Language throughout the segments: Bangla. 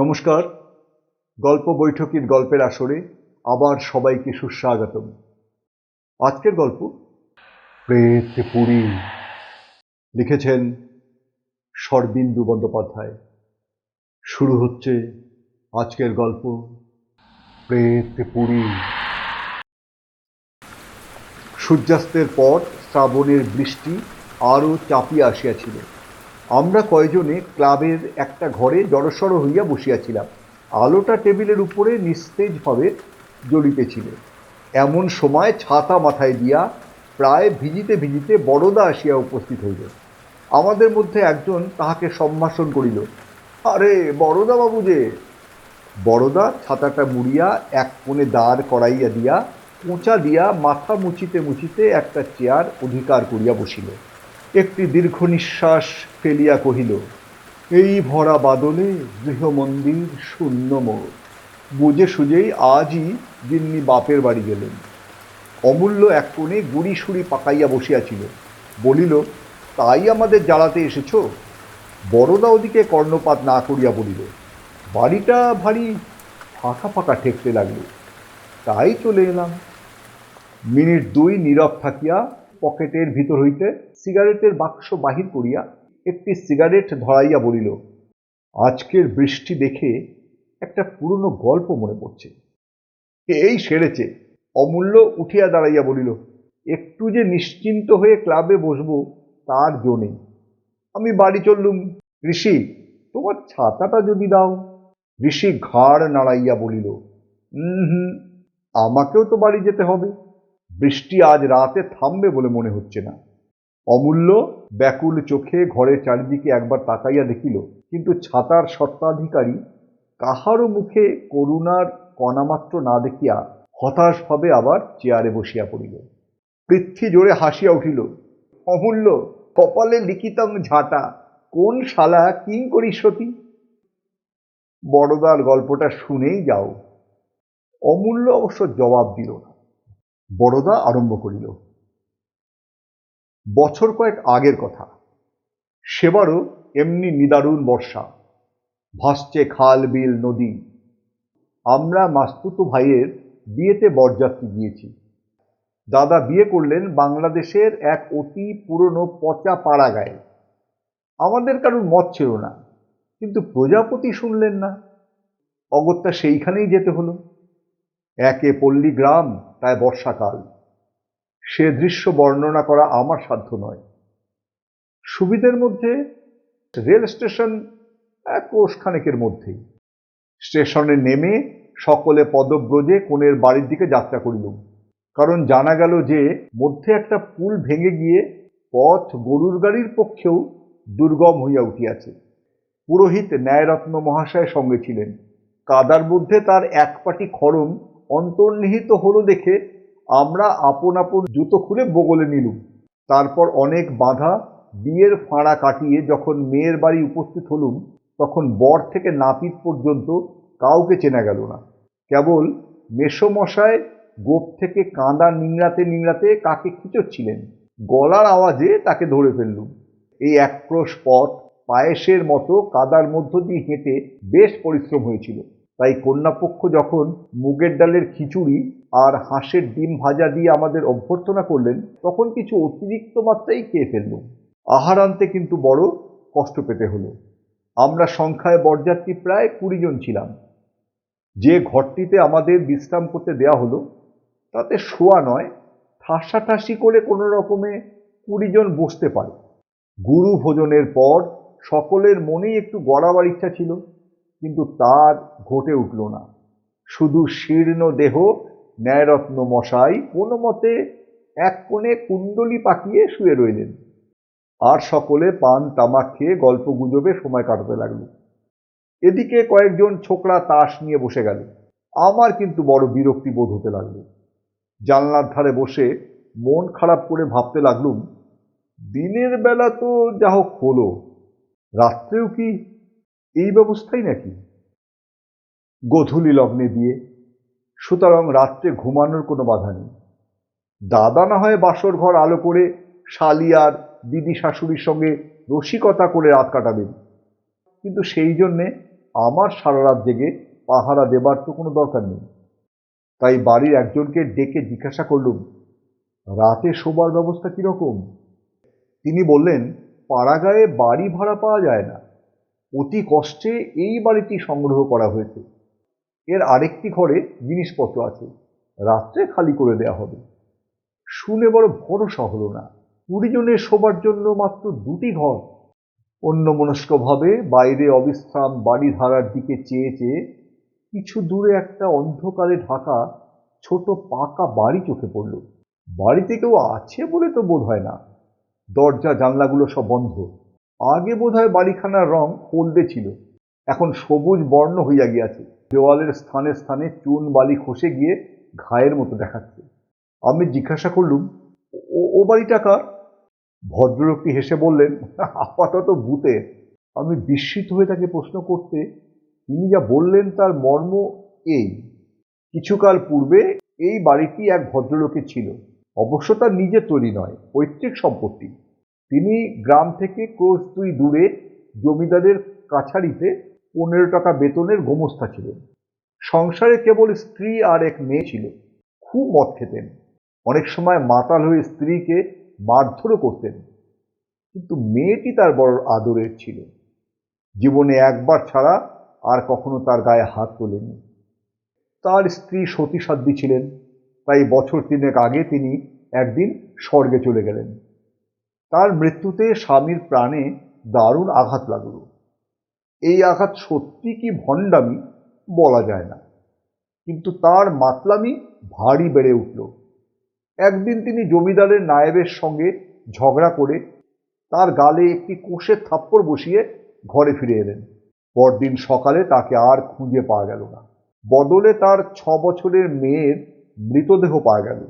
নমস্কার। গল্প বৈঠকের গল্পের আসরে আবার সবাইকে সুস্বাগতম। আজকের গল্প প্রেত পুরী লিখেছেন শরদিন্দু বন্দ্যোপাধ্যায়। শুরু হচ্ছে আজকের গল্প প্রেত পুরী সূর্যাস্তের পর শ্রাবণের বৃষ্টি আরও চাপিয়া আসিয়াছিল। আমরা কয়জনে ক্লাবের একটা ঘরে জড়সড় হইয়া বসিয়াছিলাম। আলোটা টেবিলের উপরে নিস্তেজভাবে জ্বলিতেছিল। এমন সময় ছাতা মাথায় দিয়া প্রায় ভিজিতে ভিজিতে বড়দা আসিয়া উপস্থিত হইল। আমাদের মধ্যে একজন তাহাকে সম্ভাষণ করিল, আরে বড়দা বাবু যে! বড়দা ছাতাটা মুড়িয়া এক কোণে দাঁড় করাইয়া দিয়া কোঁচা দিয়া মাথা মুচিতে মুচিতে একটা চেয়ার অধিকার করিয়া বসিল। একটি দীর্ঘ নিঃশ্বাস ফেলিয়া কহিল, এই ভরা বাদলে গৃহমন্দির শূন্য মোর। বুঝে সুজেই আজই গিন্নি বাপের বাড়ি গেলেন। অমূল্য এক কোণে গুড়ি সুড়ি পাকাইয়া বসিয়াছিল। বলিল, তাই আমাদের জ্বালাতে এসেছ? বড়দা ওদিকে কর্ণপাত না করিয়া বলিল, বাড়িটা ভারী ফাঁকা ফাঁকা ঠেকতে লাগল। তাই চলে এলাম। মিনিট দুই নীরব থাকিয়া পকেটের ভিতর হইতে সিগারেটের বাক্স বাহির করিয়া একটি সিগারেট ধরাইয়া বলিল, আজকের বৃষ্টি দেখে একটা পুরনো গল্প মনে পড়ছে। এই সেরেছে? অমূল্য উঠিয়া দাঁড়াইয়া বলিল, একটু যে নিশ্চিন্ত হয়ে ক্লাবে বসবো তার জো নেই। আমি বাড়ি চললুম। ঋষি, তোমার ছাতাটা যদি দাও। ঋষি ঘাড় নাড়াইয়া বলিল হুম হুম, আমাকেও তো বাড়ি যেতে হবে। বৃষ্টি আজ রাতে থামবে বলে মনে হচ্ছে না। অমূল্য ব্যাকুল চোখে ঘরের চারিদিকে একবার তাকাইয়া দেখিল, কিন্তু ছাতার সত্ত্বাধিকারী কাহারও মুখে করুণার কণামাত্র না দেখিয়া হতাশভাবে আবার চেয়ারে বসিয়া পড়িল। পৃথ্বী জোরে হাসিয়া উঠিল, অমূল্য, কপালে লিখিতং ঝাঁটা, কোন শালা কিং করি সতী? বড়দার গল্পটা শুনেই যাও। অমূল্য অবশ্য জবাব দিল না। বড়দা আরম্ভ করিল। বছর কয়েক আগের কথা। সেবারও এমনি নিদারুণ বর্ষা। ভাসছে খাল, বিল, নদী। আমরা মাস্তুতু ভাইয়ের বিয়েতে বরযাত্রী গিয়েছি। দাদা বিয়ে করলেন বাংলাদেশের এক অতি পুরনো পচা পাড়া গায়ে। আমাদের কারুর মত ছিল না, কিন্তু প্রজাপতি শুনলেন না। অগত্যা সেইখানেই যেতে হলো। একে পল্লী গ্রাম, তাই বর্ষাকাল। সে দৃশ্য বর্ণনা করা আমার সাধ্য নয়। সুবিধের মধ্যে, রেল স্টেশন এক কোষখানেকের মধ্যেই। স্টেশনে নেমে সকলে পদব্রজে কোণের বাড়ির দিকে যাত্রা করিলুম। কারণ জানা গেল যে, মধ্যে একটা পুল ভেঙে গিয়ে পথ গরুর গাড়ির পক্ষেও দুর্গম হইয়া উঠিয়াছে। পুরোহিত ন্যায়রত্ন মহাশয় সঙ্গে ছিলেন। কাদার মধ্যে তার এক পাটি খড়ম অন্তর্নিহিত হলো দেখে আমরা আপন আপন জুতো খুলে বগলে নিলুম। তারপর অনেক বাধা বিয়ের ফাঁড়া কাটিয়ে যখন মেয়ের বাড়ি উপস্থিত হলুম, তখন বর থেকে নাপিত পর্যন্ত কাউকে চেনা গেল না। কেবল মেসমশায় গোপ থেকে কাঁদা নিংড়াতে নিংড়াতে কাকে খিচচ্ছিলেন? গলার আওয়াজে তাকে ধরে ফেললুম। এই একক্রোশ পথ পায়েসের মতো কাদার মধ্য দিয়ে হেঁটে বেশ পরিশ্রম হয়েছিল। তাই কন্যাপক্ষ যখন মুগের ডালের খিচুড়ি আর হাঁসের ডিম ভাজা দিয়ে আমাদের অভ্যর্থনা করলেন, তখন কিছু অতিরিক্ত মাত্রাই খেয়ে ফেললুম। আহার আনতে কিন্তু বড় কষ্ট পেতে হলো। আমরা সংখ্যায় বরযাত্রী প্রায় কুড়ি জন ছিলাম। যে ঘরটিতে আমাদের বিশ্রাম করতে দেয়া হলো, তাতে শোয়া নয়, ঠাসাঠাসি করে কোনো রকমে কুড়ি জন বসতে পারে। গুরু ভোজনের পর সকলের মনেই একটু গড়াবার ইচ্ছা ছিল। কিন্তু তার ঘটে উঠল না। শুধু শীর্ণ দেহ ন্যায়রত্ন মশাই কোনো মতে এক কোণে কুণ্ডলি পাকিয়ে শুয়ে রইলেন। আর সকলে পান তামাক খেয়ে গল্প গুজবে সময় কাটাতে লাগল। এদিকে কয়েকজন ছোকরা তাস নিয়ে বসে গেল। আমার কিন্তু বড় বিরক্তি বোধ হতে লাগল। জানলার ধারে বসে মন খারাপ করে ভাবতে লাগলুম, দিনের বেলা তো যা হোক হলো, রাত্রেও কি এই ব্যবস্থাই নাকি? গধূলি লগ্নে দিয়ে সুতরাং রাত্রে ঘুমানোর কোনো বাধা নেই। দাদা না হয় বাসর ঘর আলো করে শালিয়ার দিদি শাশুড়ির সঙ্গে রসিকতা করে রাত কাটাবেন। কিন্তু সেই জন্যে আমার সারা রাত জেগে পাহারা দেবার তো কোনো দরকার নেই। তাই বাড়ির একজনকে ডেকে জিজ্ঞাসা করলুম, রাতে শোবার ব্যবস্থা কীরকম? তিনি বললেন, পাড়াগায়ে বাড়ি ভাড়া পাওয়া যায় না। অতি কষ্টে এই বাড়িটি সংগ্রহ করা হয়েছে। এর আরেকটি ঘরে জিনিসপত্র আছে। রাত্রে খালি করে দেয়া হবে। শুনে বড় ভরসা হলো না। কুড়ি জনের শোবার জন্য মাত্র দুটি ঘর। অন্যমনস্কভাবে বাইরে অবিশ্রাম বাড়ি ধারার দিকে চেয়ে চেয়ে কিছু দূরে একটা অন্ধকারে ঢাকা ছোট পাকা বাড়ি চোখে পড়ল। বাড়িতে কেউ আছে বলে তো বোধ হয় না। দরজা জানলাগুলো সব বন্ধ। আগে বোধহয় বাড়িখানার রং হলদে ছিল। এখন সবুজ বর্ণ হইয়া গিয়াছে। দেওয়ালের স্থানে স্থানে চুন বালি খসে গিয়ে ঘায়ের মতো দেখাচ্ছে। আমি জিজ্ঞাসা করলুম, "ও- বাড়িটা কার? ভদ্রলোকটি হেসে বললেন, আপাতত ভূতের আমি বিস্মিত হয়ে তাকে প্রশ্ন করতে, তিনি যা বললেন তার মর্ম এই। কিছুকাল পূর্বে এই বাড়িটি এক ভদ্রলোকের ছিল। অবশ্য তার নিজের তৈরি নয়, পৈতৃক সম্পত্তি। তিনি গ্রাম থেকে ক্রোশ দুই দূরে জমিদারের কাছারিতে পনেরো টাকা বেতনের গোমস্তা ছিলেন। সংসারে কেবল স্ত্রী আর এক মেয়ে ছিল। খুব মদ খেতেন। অনেক সময় মাতাল হয়ে স্ত্রীকে মারধরও করতেন। কিন্তু মেয়েটি তার বড় আদরের ছিল। জীবনে একবার ছাড়া আর কখনো তার গায়ে হাত তোলেনি। তার স্ত্রী সতীসাধ্যী ছিলেন। তাই বছর তিনেক আগে তিনি একদিন স্বর্গে চলে গেলেন। তার মৃত্যুতে স্বামীর প্রাণে দারুণ আঘাত লাগল। এই আঘাত সত্যি কি ভণ্ডামি? বলা যায় না। কিন্তু তার মাতলামি ভারী বেড়ে উঠল। একদিন তিনি জমিদারের নায়েবের সঙ্গে ঝগড়া করে তার গালে একটি কোষের থাপ্পড় বসিয়ে ঘরে ফিরে এলেন। পরদিন সকালে তাকে আর খুঁজে পাওয়া গেল না। বদলে তার ছ বছরের মেয়ের মৃতদেহ পাওয়া গেল।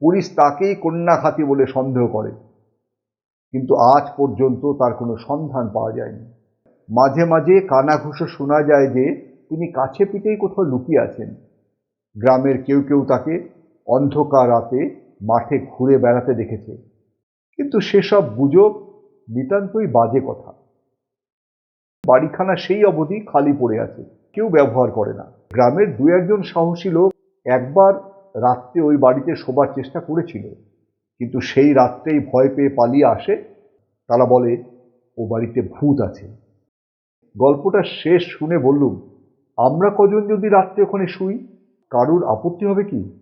পুলিশ তাকেই কন্যাখাতি বলে সন্দেহ করে। কিন্তু আজ পর্যন্ত তার কোনো সন্ধান পাওয়া যায়নি। মাঝে মাঝে কানাঘুষো শোনা যায় যে তিনি কাছে পিঠেই কোথাও লুকিয়ে আছেন। গ্রামের কেউ কেউ তাকে অন্ধকার রাতে মাঠে ঘুরে বেড়াতে দেখেছে। কিন্তু সেসব গুজব নিতান্তই বাজে কথা। বাড়িখানা সেই অবধি খালি পড়ে আছে, কেউ ব্যবহার করে না। গ্রামের দু একজন সাহসী লোক একবার রাত্রে ওই বাড়িতে শোবার চেষ্টা করেছিল। কিন্তু সেই রাত্রেই ভয় পেয়ে পালিয়ে আসে। তারা বলে, ও বাড়িতে ভূত আছে। গল্পটা শেষ শুনে বললুম, আমরা কজন যদি রাত্রে ওখানে শুই? কারুর আপত্তি হবে কি?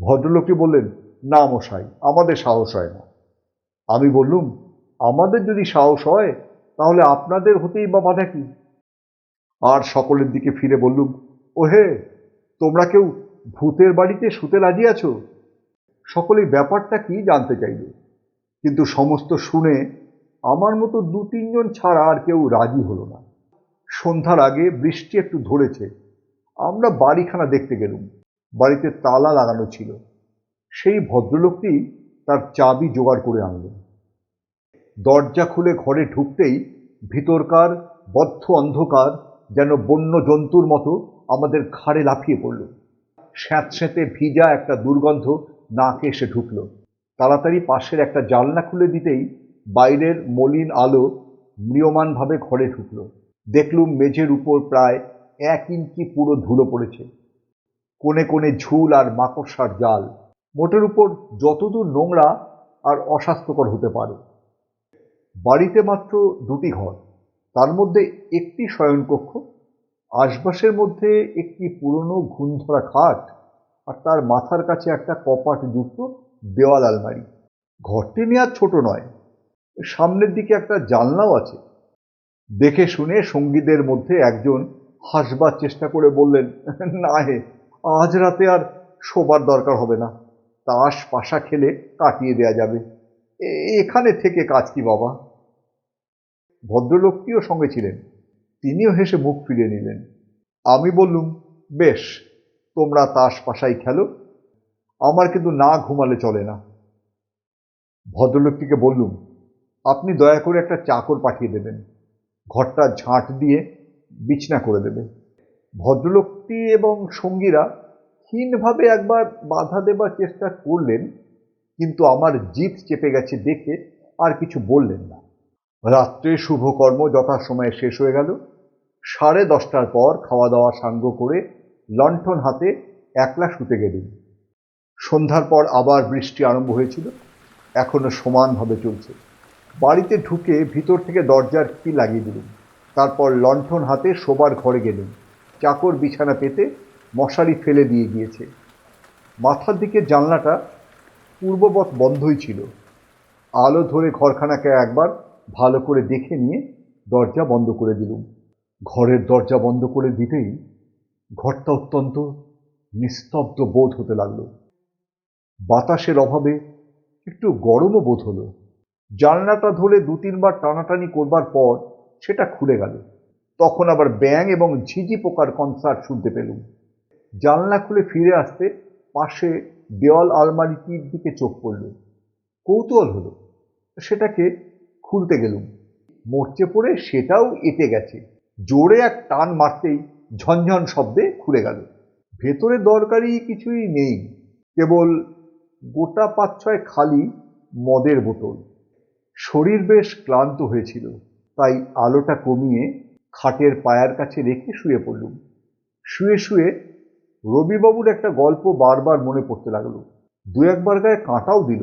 ভদ্রলোকটি বললেন, না মশাই, আমাদের সাহস হয় না। আমি বললুম, আমাদের যদি সাহস হয়, তাহলে আপনাদের হতেই বা বাধা কি? আর সকলের দিকে ফিরে বললুম, ওহে, তোমরা কেউ ভূতের বাড়িতে শুতে রাজি আছো? সকলেই ব্যাপারটা কি জানতে চাইল কিন্তু সমস্ত শুনে আমার মতো দু তিনজন ছাড়া আর কেউ রাজি হলো না। সন্ধ্যার আগে বৃষ্টি একটু ধরেছে। আমরা বাড়িখানা দেখতে গেলুম। বাড়িতে তালা লাগানো ছিল। সেই ভদ্রলোকটি তার চাবি জোগাড় করে আনলেন। দরজা খুলে ঘরে ঢুকতেই ভিতরকার বদ্ধ অন্ধকার যেন বন্য জন্তুর মতো আমাদের ঘাড়ে লাফিয়ে পড়ল। স্যাঁতস্যাঁতে ভিজা একটা দুর্গন্ধ নাকে এসে ঢুকলো। তাড়াতাড়ি পাশের একটা জানলা খুলে দিতেই বাইরের মলিন আলো ম্রিয়মানভাবে ঘরে ঢুকলো। দেখলুম মেঝের উপর প্রায় এক ইঞ্চি পুরো ধুলো পড়েছে। কোণে কোণে ঝুল আর মাকড়সার জাল। মোটের উপর যতদূর নোংরা আর অস্বাস্থ্যকর হতে পারে। বাড়িতে মাত্র দুটি ঘর। তার মধ্যে একটি শয়নকক্ষ, আশপাশের মধ্যে একটি পুরনো ঘুণধরা খাট আর তার মাথার কাছে একটা কপাট যুক্ত দেওয়াল আলমারি। ঘরটি নেওয়ার ছোট নয়, সামনের দিকে একটা জানলাও আছে। দেখে শুনে সঙ্গীদের মধ্যে একজন হাসবার চেষ্টা করে বললেন, না হে, আজ রাতে আর শোবার দরকার হবে না। তাস, পাশা খেলে কাটিয়ে দেয়া যাবে। এখানে থেকে কাজ কি বাবা? ভদ্রলোকটিও সঙ্গে ছিলেন। তিনিও হেসে মুখ ফিরিয়ে নিলেন। আমি বললুম, বেশ তোমরা তাস পাশাই খেলো। আমার কিন্তু না ঘুমালে চলে না। ভদ্রলোকটিকে বললুম, আপনি দয়া করে একটা চাকর পাঠিয়ে দেবেন। ঘরটা ঝাঁট দিয়ে বিছনা করে দেবে। ভদ্রলোকটি এবং সঙ্গীরা ক্ষীণভাবে একবার বাধা দেবার চেষ্টা করলেন, কিন্তু আমার জিত চেপে গেছে দেখে আর কিছু বললেন না। রাত্রে শুভকর্ম যথাসময়ে শেষ হয়ে গেল। সাড়ে দশটার পর খাওয়া দাওয়া সাঙ্গ করে লণ্ঠন হাতে একলা শুতে গেলুম। সন্ধ্যার পর আবার বৃষ্টি আরম্ভ হয়েছিল। এখনও সমানভাবে চলছে। বাড়িতে ঢুকে ভিতর থেকে দরজার কি লাগিয়ে দিলুম। তারপর লণ্ঠন হাতে শোবার ঘরে গেলুম। চাকর বিছানা পেতে মশারি ফেলে দিয়ে গিয়েছে। মাথার দিকে জানলাটা পূর্ববৎ বন্ধই ছিল। আলো ধরে ঘরখানাকে একবার ভালো করে দেখে নিয়ে দরজা বন্ধ করে দিলুম। ঘরের দরজা বন্ধ করে দিতেই ঘরটা অত্যন্ত নিস্তব্ধ বোধ হতে লাগল। বাতাসের অভাবে একটু গরমও বোধ হলো। জানলাটা ধরে দু তিনবার টানাটানি করবার পর সেটা খুলে গেল। তখন আবার ব্যাং এবং ঝিঝি পোকার কনসার্ট শুনতে পেলুম। জানলা খুলে ফিরে আসতে পাশে দেওয়াল আলমারিটির দিকে চোখ পড়ল। কৌতূহল হলো, সেটাকে খুলতে গেলুম। মরচে পড়ে সেটাও এঁটে গেছে। জোরে এক টান মারতেই ঝনঝন শব্দে খুলে গেল। ভেতরে দরকারি কিছুই নেই, কেবল গোটা পাঁচ ছয় খালি মদের বোতল। শরীর বেশ ক্লান্ত হয়েছিল, তাই আলোটা কমিয়ে খাটের পায়ার কাছে রেখে শুয়ে পড়লুম। শুয়ে শুয়ে রবিবাবুর একটা গল্প বারবার মনে পড়তে লাগল। দু একবার গায়ে কাঁটাও দিল,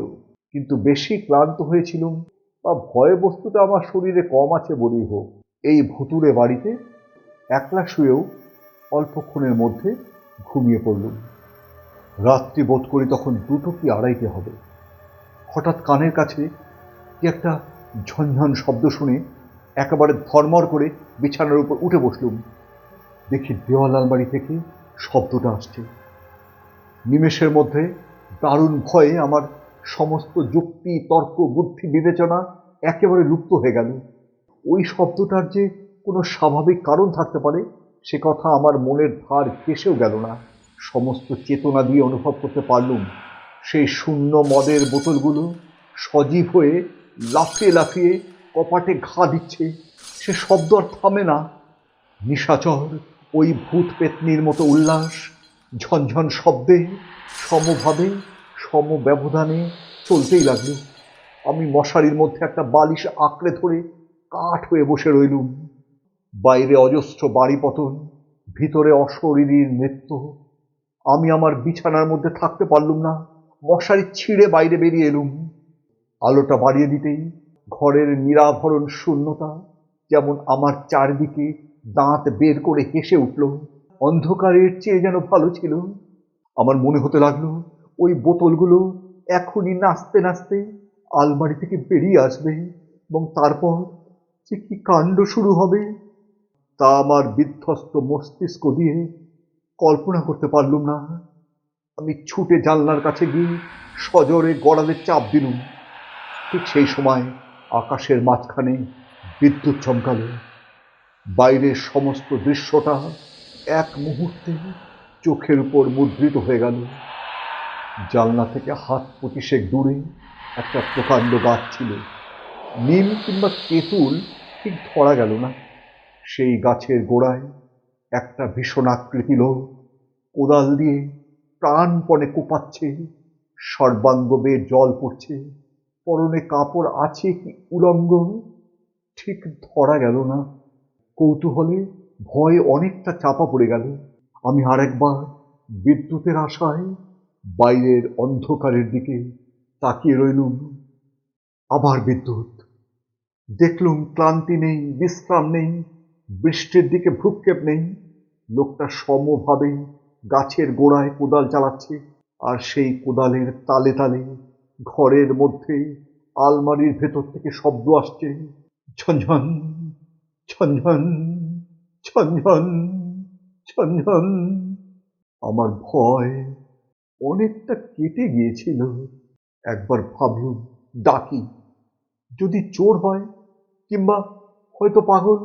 কিন্তু বেশি ক্লান্ত হয়েছিলুম বা ভয় বস্তুটা আমার শরীরে কম আছে বলেই হোক, এই ভুতুরে বাড়িতে একলা শুয়েও অল্পক্ষণের মধ্যে ঘুমিয়ে পড়লুম। রাত্রি বোধ করি তখন দুটো কি আড়াইটে হবে। হঠাৎ কানের কাছে কি একটা ঝনঝন শব্দ শুনে একেবারে ধর্মর করে বিছানার উপর উঠে বসলুম। দেখি দেওয়াল আলমারি থেকে শব্দটা আসছে। নিমেষের মধ্যে দারুণ ভয়ে আমার সমস্ত যুক্তি, তর্ক, বুদ্ধি, বিবেচনা একেবারে লুপ্ত হয়ে গেল। ওই শব্দটার যে কোনো স্বাভাবিক কারণ থাকতে পারে? সে কথা আমার মনের ভার কেসেও গেল না। সমস্ত চেতনা দিয়ে অনুভব করতে পারলুম। সেই শূন্য মদের বোতলগুলো সজীব হয়ে লাফিয়ে লাফিয়ে কপাটে ঘা দিচ্ছে। সে শব্দ আর থামে না। নিশাচর ওই ভূত পেতনির মতো উল্লাস, ঝনঝন শব্দে, সমভাবে, সমব্যবধানে চলতেই লাগল। আমি মশারির মধ্যে একটা বালিশ আঁকড়ে ধরে কাঠ হয়ে বসে রইলুম। বাইরে অজস্র বাড়ি পতন ভিতরে অশরীরীর নৃত্য আমি আমার বিছানার মধ্যে থাকতে পারলুম না। মশারি ছিঁড়ে বাইরে বেরিয়ে এলুম। আলোটা বাড়িয়ে দিতেই ঘরের নিরাভরণ শূন্যতা, যেমন আমার চারদিকে দাঁত বের করে হেসে উঠল। অন্ধকারের চেয়ে যেন ভালো ছিল। আমার মনে হতে লাগল, ওই বোতলগুলো এখনই নাচতে নাচতে আলমারি থেকে বেরিয়ে আসবে এবং তারপর যে কি কাণ্ড শুরু হবে তা আমার বিধ্বস্ত মস্তিষ্ক দিয়ে কল্পনা করতে পারলুম না। আমি ছুটে জানলার কাছে গিয়ে সজোরে গড়ালে চাপ দিলুম। ঠিক সেই সময় আকাশের মাঝখানে বিদ্যুৎ চমকালো। বাইরের সমস্ত দৃশ্যটা এক মুহূর্তে চোখের উপর মুদ্রিত হয়ে গেল। জানলা থেকে হাত পঁচিশেক দূরে একটা প্রকাণ্ড গাছ ছিল। নীল কিংবা তেঁতুল ঠিক ধরা গেল না। সেই গাছের গোড়ায় একটা ভীষণ আকৃতি লোক কোদাল দিয়ে প্রাণপণে কোপাচ্ছে সর্বাঙ্গ বেয়ে জল পড়ছে, পরনে কাপড় আছে কি উলঙ্গ? ঠিক ধরা গেল না। কৌতূহলে ভয়ে অনেকটা চাপা পড়ে গেল। আমি আরেকবার বিদ্যুতের আশায় বাইরের অন্ধকারের দিকে তাকিয়ে রইলুম। আবার বিদ্যুৎ। দেখলুম ক্লান্তি নেই, বিশ্রাম নেই বৃষ্টির দিকে ভ্রুক্ষেপ নেই, লোকটা সমভাবে গাছের গোড়ায় কোদাল চালাচ্ছে, আর সেই কোদালের তালে তালে ঘরের মধ্যে আলমারির ভেতর থেকে শব্দ আসছে ঝনঝন ঝনঝন ঝনঝন ঝনঝন আমার ভয় অনেকটা কেটে গিয়েছিল। একবার ভাবলুম, ডাকি, যদি চোর হয় কিংবা হয়তো পাগল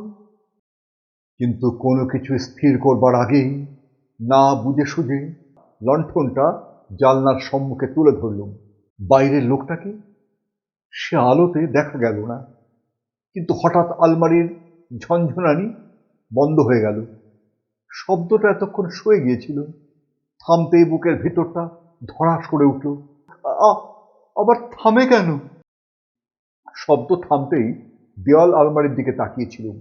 কিন্তু কোনো কিছু স্থির করবার আগেই না বুঝে সুঝে লণ্ঠনটা জানলার সম্মুখে তুলে ধরলুম বাইরের লোকটাকে? সে আলোতে দেখা গেল না। কিন্তু হঠাৎ আলমারির ঝনঝনানি বন্ধ হয়ে গেল। শব্দটা এতক্ষণ শুয়ে গিয়েছিল। থামতেই বুকের ভেতরটা ধরাস করে উঠল। আবার থামে কেন? শব্দ থামতেই দেওয়াল আলমারির দিকে তাকিয়েছিলুম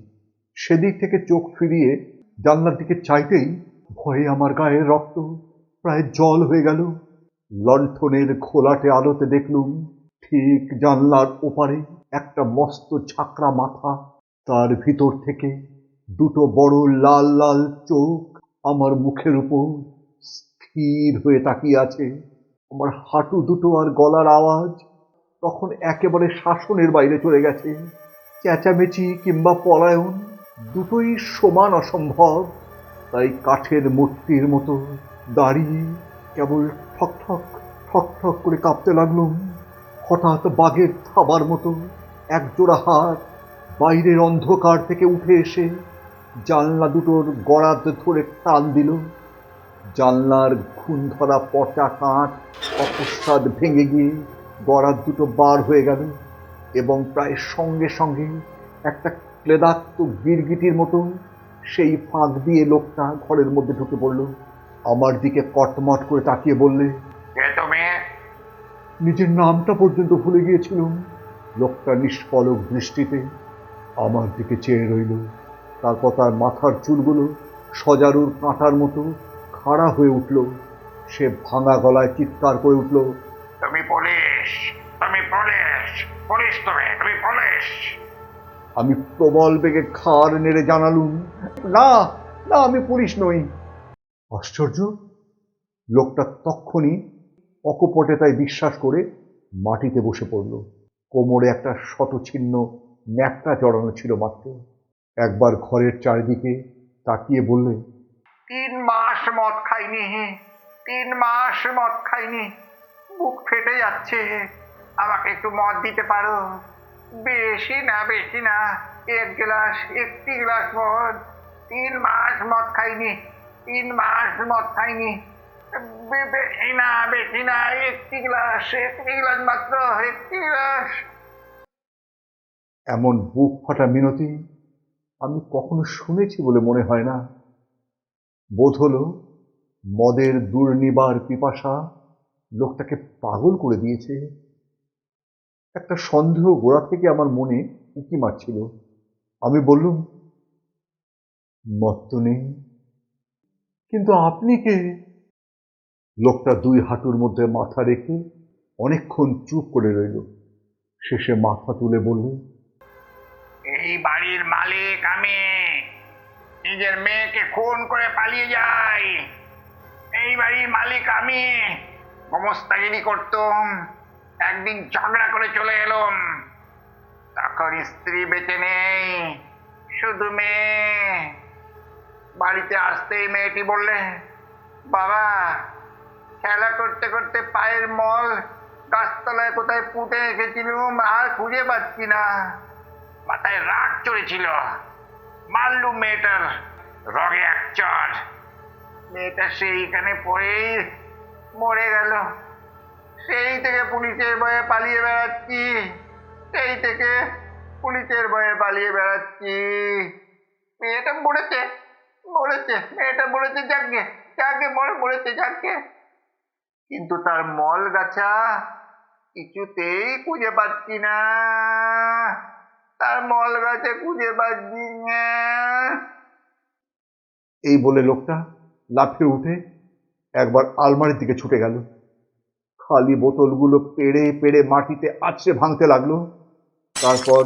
সেদিক থেকে চোখ ফিরিয়ে জানলার দিকে চাইতেই ভয়ে আমার গায়ের রক্ত প্রায় জল হয়ে গেল। লণ্ঠনের খোলাটে আলোতে দেখলুম ঠিক জানলার ওপারে একটা মস্ত ছাকরা মাথা, তার ভিতর থেকে দুটো বড় লাল লাল চোখ আমার মুখের উপর স্থির হয়ে তাকিয়ে আছে। আমার হাঁটু দুটো আর গলার আওয়াজ তখন একেবারে শাসনের বাইরে চলে গেছে, চেঁচামেচি কিংবা পলায়ন। দুটোই সমান অসম্ভব। তাই কাঠের মূর্তির মতো দাঁড়িয়ে কেবল ঠক ঠক ঠক ঠক করে কাঁপতে লাগলুম হঠাৎ বাঘের থাবার মতো একজোড়া হাত বাইরের অন্ধকার থেকে উঠে এসে জানলা দুটোর গড়াত ধরে টান দিল। জানলার ঘুণ ধরা পচা কাঠ অকস্মাৎ ভেঙে গিয়ে গড়াত দুটো বার হয়ে গেল এবং প্রায় সঙ্গে সঙ্গে একটা ক্লেদাক্ত গিরগিটির মতো সেই ফাঁক দিয়ে লোকটা ঘরের মধ্যে ঢুকে পড়ল। আমার দিকে কটমট করে তাকিয়ে বললে নিজের নামটা পর্যন্ত ভুলে গিয়েছিলাম লোকটা নিষ্পলক দৃষ্টিতে আমার দিকে চেয়ে রইল। তারপর তার মাথার চুলগুলো সজারুর কাঁটার মতো খাড়া হয়ে উঠল। সে ভাঙা গলায় চিৎকার করে উঠল তুমি পুলিশ তুমি পুলিশ পুলিশ তুমি তুমি পুলিশ। আমি প্রবল বেগে খাড় নেড়ে জানালুম, না না, আমি পুলিশ নই। আশ্চর্য! লোকটা তক্ষণি অকপটে তাই বিশ্বাস করে মাটিতে বসে পড়ল। কোমরে একটা শতছিন্ন ন্যাকটা জড়ানো ছিল মাত্র। একবার ঘরের চারিদিকে তাকিয়ে বললে, তিন মাস মদ খাইনি, তিন মাস মদ খাইনি। বুক ফেটে যাচ্ছে। আমাকে একটু মদ দিতে পারো? বেশি না বেশি না। এক গ্লাস, একটি গ্লাস মদ। তিন মাস মদ খাইনি, তিন মাস মদ খাইনি। বেশি না বেশি না, একটি গ্লাস একটি গ্লাস মাত্র, একটি গ্লাস। এমন বুক ফাটা মিনতি আমি কখনো শুনেছি বলে মনে হয় না। বোধ হলো মদের দুর্নিবার পিপাসা লোকটাকে পাগল করে দিয়েছে। একটা সন্দেহ গোড়া থেকে আমার মনে উকি মারছিল। আমি বললুম মত নেই। কিন্তু আপনি কে? লোকটা দুই হাঁটুর মধ্যে মাথা রেখে অনেকক্ষণ চুপ করে রইল। শেষে মাথা তুলে বলল, এই বাড়ির মালিক আমি। নিজের মেয়েকে খুন করে পালিয়ে যাই। এই বাড়ির মালিক আমি। গোমস্তাগিরি করতাম। একদিন ঝগড়া করে চলে এলাম। তখন স্ত্রী বেঁচে নেই, শুধু মেয়ে। বাড়িতে আসতেই মেয়েটি বললে, বাবা, খেলা করতে করতে পায়ের মল গাছতলায় কোথায় পুঁতে রেখেছিলুম আর খুঁজে পাচ্ছি না। মাথায় রাগ চড়েছিল। মারলুম মেয়েটার রগে এক চর। মেয়েটা সেইখানে পড়েই মরে গেল। সেই থেকে পুলিশের ভয়ে পালিয়ে বেড়াচ্ছি। সেই থেকে পুলিশের ভয়ে পালিয়ে বেড়াচ্ছি। মেয়েটা মরেছে মরেছে, মেয়েটা মরেছে, যাকে যাকে মরে, মরেছে, যাকে। কিন্তু তার মল গাছা কিছুতেই খুঁজে পাচ্ছি না। তার মল গাছে খুঁজে পাচ্ছি এই বলে লোকটা লাফিয়ে উঠে একবার আলমারির দিকে ছুটে গেল। খালি বোতলগুলো পেড়ে পেড়ে মাটিতে আছড়ে ভাঙতে লাগল তারপর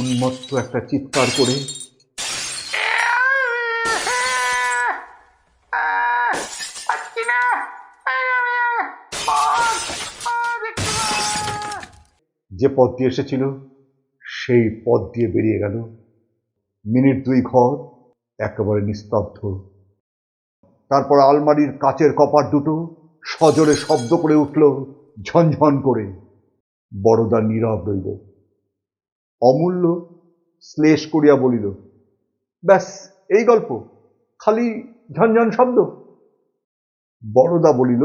উন্মত্ত একটা চিৎকার করে। যে পথ দিয়ে এসেছিল, সেই পথ দিয়ে বেরিয়ে গেল মিনিট দুই ঘর, একেবারে নিস্তব্ধ তারপর আলমারির কাচের কপাট দুটো সজোরে শব্দ করে উঠল ঝনঝন করে। বড়দা নীরব রইল। অমূল্য শ্লেষ করিয়া বলিল, ব্যাস, এই গল্প, খালি ঝনঝন শব্দ? বড়দা বলিল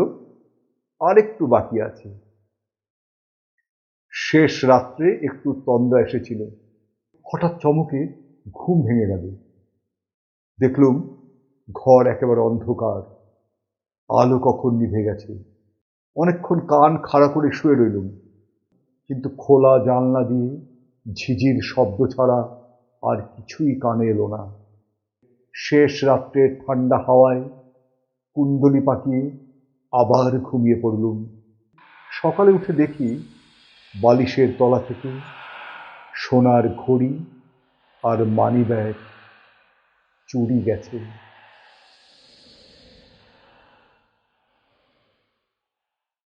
আর একটু বাকি আছে। শেষ রাত্রে একটু তন্দ্রা এসেছিল। হঠাৎ চমকে ঘুম ভেঙে গেল। দেখলুম ঘর একেবারে অন্ধকার। আলো কখন নিভে গেছে? অনেকক্ষণ কান খাড়া করে শুয়ে রইলুম। কিন্তু খোলা জানলা দিয়ে ঝিঝির শব্দ ছাড়া আর কিছুই কানে এলো না। শেষ রাত্রে ঠান্ডা হাওয়ায় কুণ্ডলি পাকিয়ে আবার ঘুমিয়ে পড়লুম। সকালে উঠে দেখি বালিশের তলা থেকে সোনার ঘড়ি আর মানি ব্যাগ চুরি গেছে।